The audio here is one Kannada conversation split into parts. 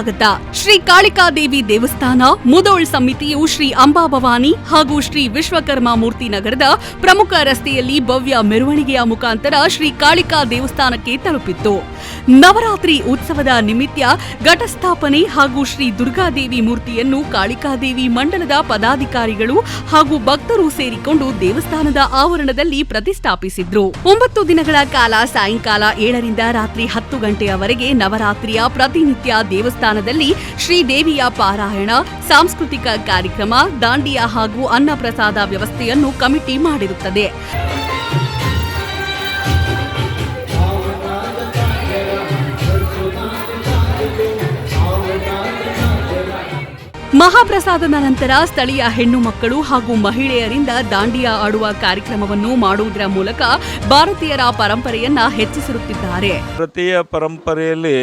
ಸ್ವಾಗತ. ಶ್ರೀ ಕಾಳಿಕಾದೇವಿ ದೇವಸ್ಥಾನ, ಮುದೋಳ್ ಸಮಿತಿಯು ಶ್ರೀ ಅಂಬಾಭವಾನಿ ಹಾಗೂ ಶ್ರೀ ವಿಶ್ವಕರ್ಮ ಮೂರ್ತಿ ನಗರದ ಪ್ರಮುಖ ರಸ್ತೆಯಲ್ಲಿ ಭವ್ಯ ಮೆರವಣಿಗೆಯ ಮುಖಾಂತರ ಶ್ರೀ ಕಾಳಿಕಾ ದೇವಸ್ಥಾನಕ್ಕೆ ತಲುಪಿತ್ತು. ನವರಾತ್ರಿ ಉತ್ಸವದ ನಿಮಿತ್ತ ಘಟಸ್ಥಾಪನೆ ಹಾಗೂ ಶ್ರೀ ದುರ್ಗಾದೇವಿ ಮೂರ್ತಿಯನ್ನು ಕಾಳಿಕಾದೇವಿ ಮಂಡಲದ ಪದಾಧಿಕಾರಿಗಳು ಹಾಗೂ ಭಕ್ತರು ಸೇರಿಕೊಂಡು ದೇವಸ್ಥಾನದ ಆವರಣದಲ್ಲಿ ಪ್ರತಿಷ್ಠಾಪಿಸಿದ್ರು. ಒಂಬತ್ತು ದಿನಗಳ ಕಾಲ ಸಾಯಂಕಾಲ ಏಳರಿಂದ ರಾತ್ರಿ ಹತ್ತು ಗಂಟೆಯವರೆಗೆ ನವರಾತ್ರಿಯ ಪ್ರತಿನಿತ್ಯ ದೇವಸ್ಥಾನದಲ್ಲಿ ಶ್ರೀದೇವಿಯ ಪಾರಾಯಣ, ಸಾಂಸ್ಕೃತಿಕ ಕಾರ್ಯಕ್ರಮ, ದಾಂಡಿಯಾ ಹಾಗೂ ಅನ್ನಪ್ರಸಾದ ವ್ಯವಸ್ಥೆಯನ್ನು ಕಮಿಟಿ ಮಾಡಿರುತ್ತದೆ. ಮಹಾಪ್ರಸಾದದ ನಂತರ ಸ್ಥಳೀಯ ಹೆಣ್ಣು ಮಕ್ಕಳು ಹಾಗೂ ಮಹಿಳೆಯರಿಂದ ದಾಂಡಿಯಾ ಆಡುವ ಕಾರ್ಯಕ್ರಮವನ್ನು ಮಾಡುವುದರ ಮೂಲಕ ಭಾರತೀಯರ ಪರಂಪರೆಯನ್ನ ಹೆಚ್ಚಿಸಿರುತ್ತಿದ್ದಾರೆ. ಭಾರತೀಯ ಪರಂಪರೆಯಲ್ಲಿ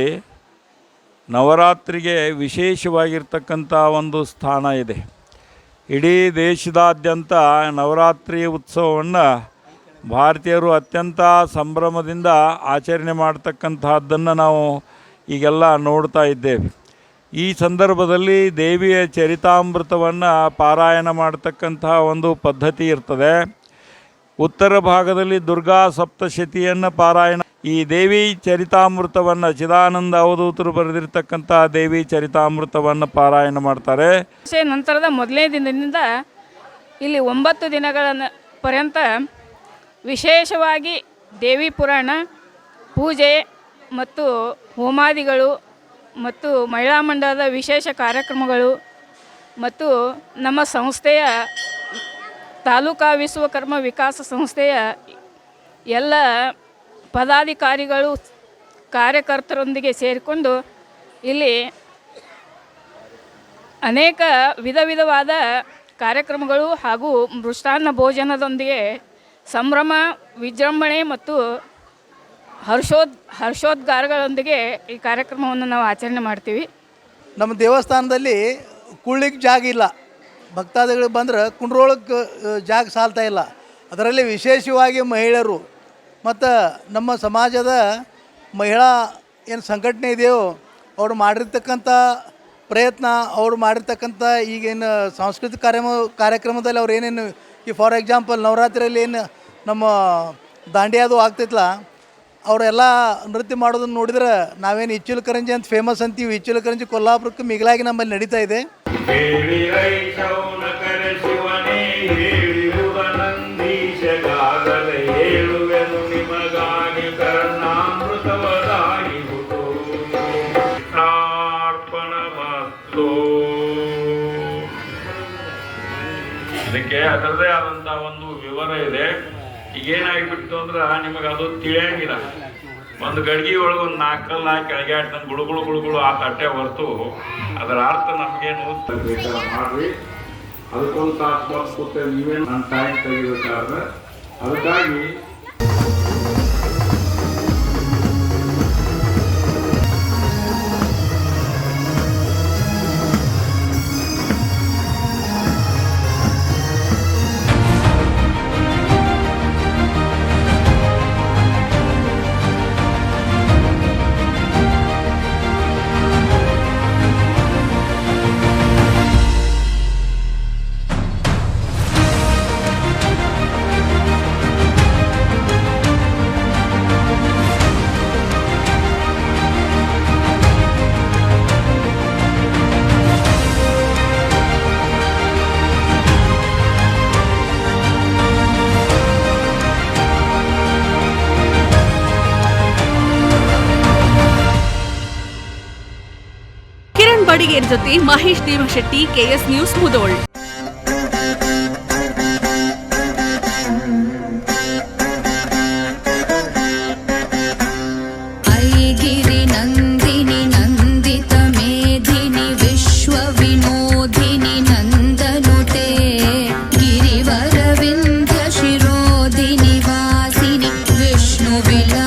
ನವರಾತ್ರಿಗೆ ವಿಶೇಷವಾಗಿರ್ತಕ್ಕಂಥ ಒಂದು ಸ್ಥಾನ ಇದೆ. ಇಡೀ ದೇಶದಾದ್ಯಂತ ನವರಾತ್ರಿ ಉತ್ಸವವನ್ನು ಭಾರತೀಯರು ಅತ್ಯಂತ ಸಂಭ್ರಮದಿಂದ ಆಚರಣೆ ಮಾಡ್ತಕ್ಕಂತಹದ್ದನ್ನು ನಾವು ಈಗೆಲ್ಲ ನೋಡ್ತಾ ಇದ್ದೇವೆ. ಈ ಸಂದರ್ಭದಲ್ಲಿ ದೇವಿಯ ಚರಿತಾಮೃತವನ್ನು ಪಾರಾಯಣ ಮಾಡತಕ್ಕಂತಹ ಒಂದು ಪದ್ಧತಿ ಇರ್ತದೆ. ಉತ್ತರ ಭಾಗದಲ್ಲಿ ದುರ್ಗಾ ಸಪ್ತಶತಿಯನ್ನು ಪಾರಾಯಣ ಈ ದೇವಿ ಚರಿತಾಮೃತವನ್ನು ಚಿದಾನಂದ ಅವಧೂತರು ಬರೆದಿರ್ತಕ್ಕಂಥ ದೇವಿ ಚರಿತಾಮೃತವನ್ನು ಪಾರಾಯಣ ಮಾಡ್ತಾರೆ. ನಂತರದ ಮೊದಲನೇ ದಿನದಿಂದ ಇಲ್ಲಿ ಒಂಬತ್ತು ದಿನಗಳ ಪರ್ಯಂತ ವಿಶೇಷವಾಗಿ ದೇವಿ ಪುರಾಣ, ಪೂಜೆ ಮತ್ತು ಹೋಮಾದಿಗಳು ಮತ್ತು ಮಹಿಳಾ ಮಂಡಲದ ವಿಶೇಷ ಕಾರ್ಯಕ್ರಮಗಳು ಮತ್ತು ನಮ್ಮ ಸಂಸ್ಥೆಯ ತಾಲೂಕಾ ವಿಶ್ವಕರ್ಮ ವಿಕಾಸ ಸಂಸ್ಥೆಯ ಎಲ್ಲ ಪದಾಧಿಕಾರಿಗಳು ಕಾರ್ಯಕರ್ತರೊಂದಿಗೆ ಸೇರಿಕೊಂಡು ಇಲ್ಲಿ ಅನೇಕ ವಿಧ ವಿಧವಾದ ಕಾರ್ಯಕ್ರಮಗಳು ಹಾಗೂ ಮೃಷ್ಟಾನ್ನ ಭೋಜನದೊಂದಿಗೆ ಸಂಭ್ರಮ, ವಿಜೃಂಭಣೆ ಮತ್ತು ಹರ್ಷೋದ್, ಹರ್ಷೋದ್ಗಾರಗಳೊಂದಿಗೆ ಈ ಕಾರ್ಯಕ್ರಮವನ್ನು ನಾವು ಆಚರಣೆ ಮಾಡ್ತೀವಿ. ನಮ್ಮ ದೇವಸ್ಥಾನದಲ್ಲಿ ಕುಳ್ಳಿಕ್ಕೆ ಜಾಗ ಇಲ್ಲ. ಭಕ್ತಾದಿಗಳು ಬಂದ್ರೆ ಕುಂಡ್ರೋಳಕ್ಕೆ ಜಾಗ ಸಾಲ್ತಾ ಇಲ್ಲ. ಅದರಲ್ಲಿ ವಿಶೇಷವಾಗಿ ಮಹಿಳೆಯರು ಮತ್ತು ನಮ್ಮ ಸಮಾಜದ ಮಹಿಳಾ ಏನು ಸಂಘಟನೆ ಇದೆಯೋ, ಅವ್ರು ಮಾಡಿರ್ತಕ್ಕಂಥ ಪ್ರಯತ್ನ, ಅವ್ರು ಮಾಡಿರ್ತಕ್ಕಂಥ ಈಗೇನು ಸಾಂಸ್ಕೃತಿಕ ಕಾರ್ಯಕ್ರಮ ಕಾರ್ಯಕ್ರಮದಲ್ಲಿ ಅವ್ರು ಏನೇನು, ಈ ಫಾರ್ ಎಕ್ಸಾಂಪಲ್ ನವರಾತ್ರಿಯಲ್ಲಿ ಏನು ನಮ್ಮ ದಾಂಡಿಯಾದು ಆಗ್ತಿತ್ತಲ್ಲ ಅವರೆಲ್ಲ ನೃತ್ಯ ಮಾಡೋದನ್ನು ನೋಡಿದ್ರೆ ನಾವೇನು ಇಚ್ಚುಲ್ ಕರಂಜಿ ಅಂತ ಫೇಮಸ್ ಅಂತೀವಿ ಇಚ್ಚುಲ್ ಕರಂಜಿ ಕೊಲ್ಲಾಪುರಕ್ಕೆ ಮಿಗಿಲಾಗಿ ನಮ್ಮಲ್ಲಿ ನಡೀತಾ ಇದೆ. ಇದಕ್ಕೆ ಅದರದೇ ಆದಂಥ ಒಂದು ವಿವರ ಇದೆ. ಈಗೇನಾಗಿಬಿಡ್ತು ಅಂದ್ರೆ ನಿಮಗೆ ಅದು ತಿಳಿಯಂಗಿಲ್ಲ. ಒಂದು ಗಡಿಗೆ ಒಳಗೆ ಒಂದು ನಾಲ್ಕಲ್ಲ ಕೆಳಗೆ ಆಡ್ತಾನೆ ಗುಳುಗುಳು ಗುಳುಗುಳು ಗುಳು ಗುಳು ಆ ತಟ್ಟೆ ಹೊರತು ಅದರ ಅರ್ಥ ನಮಗೇನು ಮಾಡ್ರಿ. ಅದಕ್ಕೊಂದು ತಾಸು ಕೂತೇವೆ ನೀವೇನು ನನ್ನ ಟೈಮ್ ತೆಗಿಬೇಕಾದ್ರೆ ಅದಕ್ಕಾಗಿ ಅಡಿಗೇರ್ ಜೊತೆ Mahesh Devashetti K S news Mudhol गिरिवरविन्द शिरोधिनिवासिनि विष्णुविला